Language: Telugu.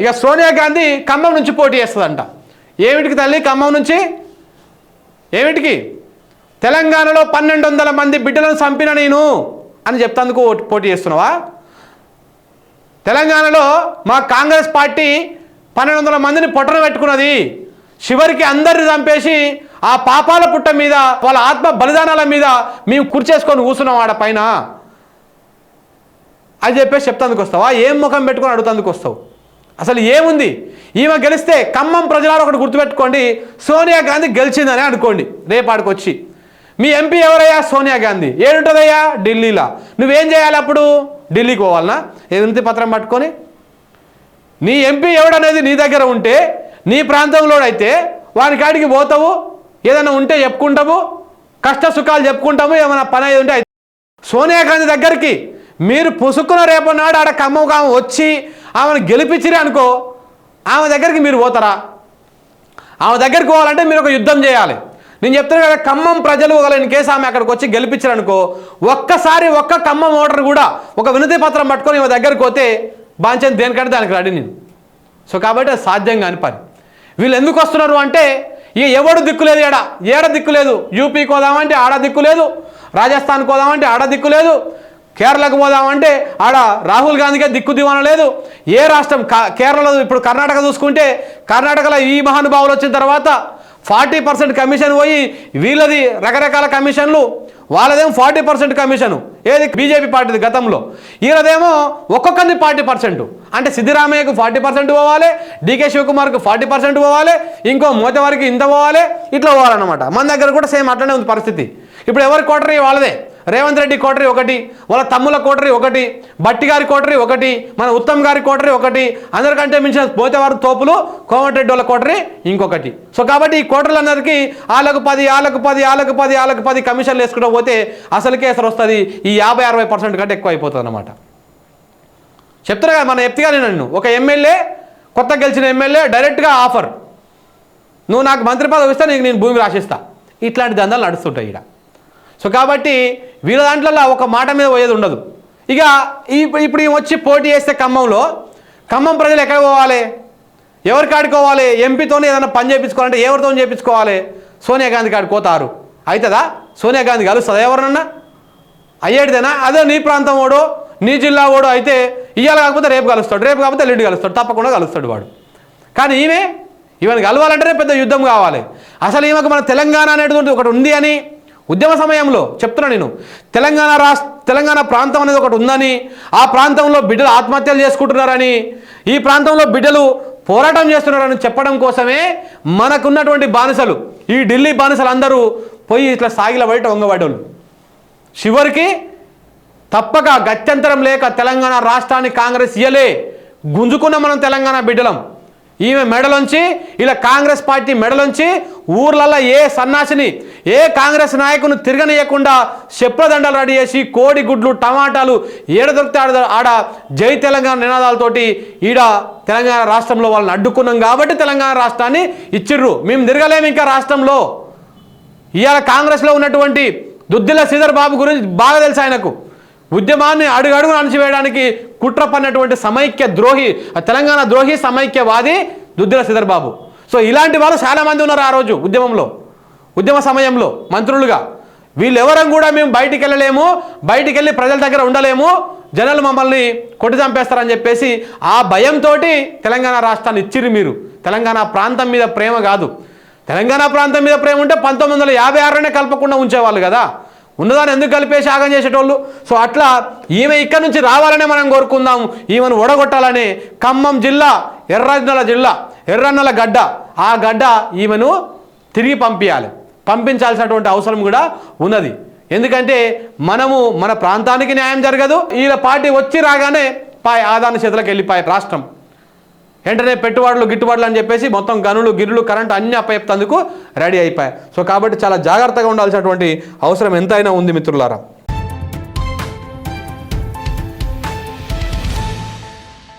ఇక సోనియా గాంధీ ఖమ్మం నుంచి పోటీ చేస్తుందంట. ఏమిటికి తల్లి ఖమ్మం నుంచి? ఏమిటికి? తెలంగాణలో పన్నెండు వందల మంది బిడ్డలను చంపిన నేను అని చెప్తందుకు పోటీ చేస్తున్నావా? తెలంగాణలో మా కాంగ్రెస్ పార్టీ పన్నెండు వందల మందిని పొట్టన పెట్టుకున్నది. చివరికి అందరిని చంపేసి ఆ పాపాల పుట్ట మీద వాళ్ళ ఆత్మ బలిదానాల మీద మేము కుర్చేసుకొని కూర్చున్నాం ఆడ పైన. అని చెప్పేసి చెప్తాందుకు వస్తావా? ఏం ముఖం పెట్టుకొని అడుగుతందుకు వస్తావు? అసలు ఏముంది? ఈమె గెలిస్తే ఖమ్మం ప్రజలారు ఒకటి గుర్తుపెట్టుకోండి సోనియా గాంధీ గెలిచిందని అనుకోండి రేపాడికి వచ్చి మీ ఎంపీ ఎవరయ్యా? సోనియా గాంధీ. ఏడుంటుందయ్యా? ఢిల్లీలో. నువ్వేం చేయాలి అప్పుడు? ఢిల్లీకి పోవాలనా? ఏ పత్రం పట్టుకొని. నీ ఎంపీ ఎవడనేది నీ దగ్గర ఉంటే నీ ప్రాంతంలో అయితే కాడికి పోతావు? ఏదైనా ఉంటే చెప్పుకుంటావు? కష్ట సుఖాలు చెప్పుకుంటాము ఏమైనా పని అయ్యి ఉంటే సోనియా గాంధీ దగ్గరికి మీరు పుసుక్కున్న రేపు నాడు ఆడ ఖమ్మం వచ్చి ఆమెను గెలిపించిరే అనుకో ఆమె దగ్గరికి మీరు పోతారా? ఆమె దగ్గరికి పోవాలంటే మీరు ఒక యుద్ధం చేయాలి. నేను చెప్తున్నాను కదా ఖమ్మం ప్రజలు ఒకవేళ ఇన్ కేసు ఆమె అక్కడికి వచ్చి గెలిపించారనుకో ఒక్కసారి ఒక్క ఖమ్మం ఓటర్ కూడా ఒక వినతి పత్రం పట్టుకొని ఈమె దగ్గరికి పోతే బాంచని దేనికంటే దానికి రెడీ నేను. సో కాబట్టి అది సాధ్యం కాని పని. వీళ్ళు ఎందుకు వస్తున్నారు అంటే ఇక ఎవడు దిక్కులేదు ఏడ ఏడ దిక్కు లేదు? యూపీకి పోదామంటే ఆడ దిక్కు లేదు రాజస్థాన్కి పోదామంటే ఆడ దిక్కు లేదు కేరళకు పోదామంటే ఆడ రాహుల్ గాంధీకే దిక్కు దివాన లేదు. ఏ రాష్ట్రం కా- కేరళలో ఇప్పుడు కర్ణాటక చూసుకుంటే కర్ణాటకలో ఈ మహానుభావులు వచ్చిన తర్వాత ఫార్టీ పర్సెంట్ కమిషన్ పోయి వీళ్ళది రకరకాల కమిషన్లు వాళ్ళదేమో ఫార్టీ పర్సెంట్ కమిషను. ఏది బీజేపీ పార్టీది గతంలో. ఈయనదేమో ఒక్కొక్కరిని ఫార్టీ పర్సెంట్. అంటే సిద్ధిరామయ్యకు ఫార్టీ పర్సెంట్ పోవాలి డీకే శివకుమార్కు ఫార్టీ పర్సెంట్ పోవాలి ఇంకో మోతవారికి ఇంత పోవాలి ఇట్లా పోవాలన్నమాట. మన దగ్గర కూడా సేమ్ అట్లనే ఉంది పరిస్థితి. ఇప్పుడు ఎవరి కోటరీ వాళ్ళదే. రేవంత్ రెడ్డి కోటరీ ఒకటి వాళ్ళ తమ్ముల కోటరీ ఒకటి బట్టి గారి కోటరీ ఒకటి మన ఉత్తమ్ గారి కోటరీ ఒకటి అందరికంటే మించిన పోతేవారు తోపులు కోమటిరెడ్డి వాళ్ళ కోటరీ ఇంకొకటి. సో కాబట్టి ఈ కోటర్లందరికీ వాళ్ళకు పది వాళ్ళకు పది వాళ్ళకు పది వాళ్ళకు పది కమిషన్లు వేసుకుంటూ పోతే అసలుకే అసలు వస్తుంది ఈ యాభై అరవై పర్సెంట్ కంటే ఎక్కువ అయిపోతుంది అనమాట చెప్తారు కదా మన ఎప్తిగా నన్ను ఒక ఎమ్మెల్యే కొత్త గెలిచిన ఎమ్మెల్యే డైరెక్ట్గా ఆఫర్. నువ్వు నాకు మంత్రి పదవి ఇస్తా నీకు నేను భూమి రాసిస్తా. ఇట్లాంటి దందాలు నడుస్తుంటాయి ఇక్కడ సో కాబట్టి వీళ్ళ దాంట్లో ఒక మాట మీద పోయేది ఉండదు. ఇక ఇప్పుడు వచ్చి పోటీ చేస్తే ఖమ్మంలో ఖమ్మం ప్రజలు ఎక్కడ పోవాలి? ఎవరు కాడుకోవాలి ఎంపీతోనే ఏదైనా పని చేయించుకోవాలంటే ఎవరితో చేయించుకోవాలి? సోనియా గాంధీ కాడికి పోతారు. అవుతుందా సోనియా గాంధీ కలుస్తుంది ఎవరన్నా అయ్యేటిదేనా? అదే నీ ప్రాంతం ఓడో నీ జిల్లా ఓడో అయితే ఇవాళ కాకపోతే రేపు కలుస్తాడు రేపు కాకపోతే ఎల్లుండి కలుస్తాడు తప్పకుండా కలుస్తాడు వాడు. కానీ ఈమె ఈమెను కలవాలంటేనే పెద్ద యుద్ధం కావాలి. అసలు ఈమెకు మన తెలంగాణ అనేటువంటి ఒకటి ఉంది అని ఉద్యమ సమయంలో చెప్తున్నా నేను తెలంగాణ రాష్ట్ర తెలంగాణ ప్రాంతం అనేది ఒకటి ఉందని ఆ ప్రాంతంలో బిడ్డలు ఆత్మహత్యలు చేసుకుంటున్నారని ఈ ప్రాంతంలో బిడ్డలు పోరాటం చేస్తున్నారని చెప్పడం కోసమే మనకున్నటువంటి బానిసలు ఈ ఢిల్లీ బానిసలు అందరూ పోయి ఇట్లా సాగిల బయట వంగబడ్డోళ్ళు. చివరికి తప్పక గత్యంతరం లేక తెలంగాణ రాష్ట్రాన్ని కాంగ్రెస్ ఇయ్యలే గుంజుకున్న మనం తెలంగాణ బిడ్డలం. ఈమె మెడలోంచి ఇలా కాంగ్రెస్ పార్టీ మెడలోంచి ఊర్లలో ఏ సన్నాసిని ఏ కాంగ్రెస్ నాయకుని తిరగనీయకుండా చెప్పులదండలు రెడీ చేసి కోడి గుడ్లు టమాటాలు ఏడ దొరికితే ఆడ ఆడ జై తెలంగాణ నినాదాలతోటి ఈడ తెలంగాణ రాష్ట్రంలో వాళ్ళని అడ్డుకున్నాం కాబట్టి తెలంగాణ రాష్ట్రాన్ని ఇచ్చిర్రు. మేము తిరగలేము ఇంకా రాష్ట్రంలో. ఇవాళ కాంగ్రెస్లో ఉన్నటువంటి దుద్దిల శ్రీధర్ బాబు గురించి బాగా తెలుసు ఆయనకు. ఉద్యమాన్ని అడుగడుగు అణచివేయడానికి కుట్ర పన్నటువంటి సమైక్య ద్రోహి ఆ తెలంగాణ ద్రోహి సమైక్యవాది దుద్దిల శ్రీధర్ బాబు. సో ఇలాంటి వాళ్ళు చాలామంది ఉన్నారు ఆ రోజు ఉద్యమంలో ఉద్యమ సమయంలో మంత్రులుగా. వీళ్ళెవరం కూడా మేము బయటికి వెళ్ళలేము బయటికి వెళ్ళి ప్రజల దగ్గర ఉండలేము జనాలు మమ్మల్ని కొట్టి చంపేస్తారని చెప్పేసి ఆ భయంతో తెలంగాణ రాష్ట్రాన్ని ఇచ్చిరు మీరు. తెలంగాణ ప్రాంతం మీద ప్రేమ కాదు. తెలంగాణ ప్రాంతం మీద ప్రేమ ఉంటే పంతొమ్మిది వందల యాభై ఆరులోనే కలపకుండా ఉంచేవాళ్ళు కదా. ఉన్నదాన్ని ఎందుకు కలిపేసి ఆగం చేసేటోళ్ళు? సో అట్లా ఈమె ఇక్కడి నుంచి రావాలనే మనం కోరుకుందాం. ఈమెను ఒడగొట్టాలని ఖమ్మం జిల్లా ఎర్రన్నల జిల్లా. ఎర్రన్నల గడ్డ. ఆ గడ్డ ఈమెను తిరిగి పంపించాలి పంపించాల్సినటువంటి అవసరం కూడా ఉన్నది. ఎందుకంటే మనము మన ప్రాంతానికి న్యాయం జరగదు. వీళ్ళ పార్టీ వచ్చి రాగానే పాయ్ ఆదాన చేతులకు వెళ్ళిపోయాయి రాష్ట్రం. వెంటనే పెట్టుబడులు గిట్టుబాట్లు అని చెప్పేసి మొత్తం గనులు గిరులు కరెంట్ అన్ని అప్పచెప్తందుకు రెడీ అయిపోయాయి. సో కాబట్టి చాలా జాగ్రత్తగా ఉండాల్సినటువంటి అవసరం ఎంతైనా ఉంది మిత్రులారా.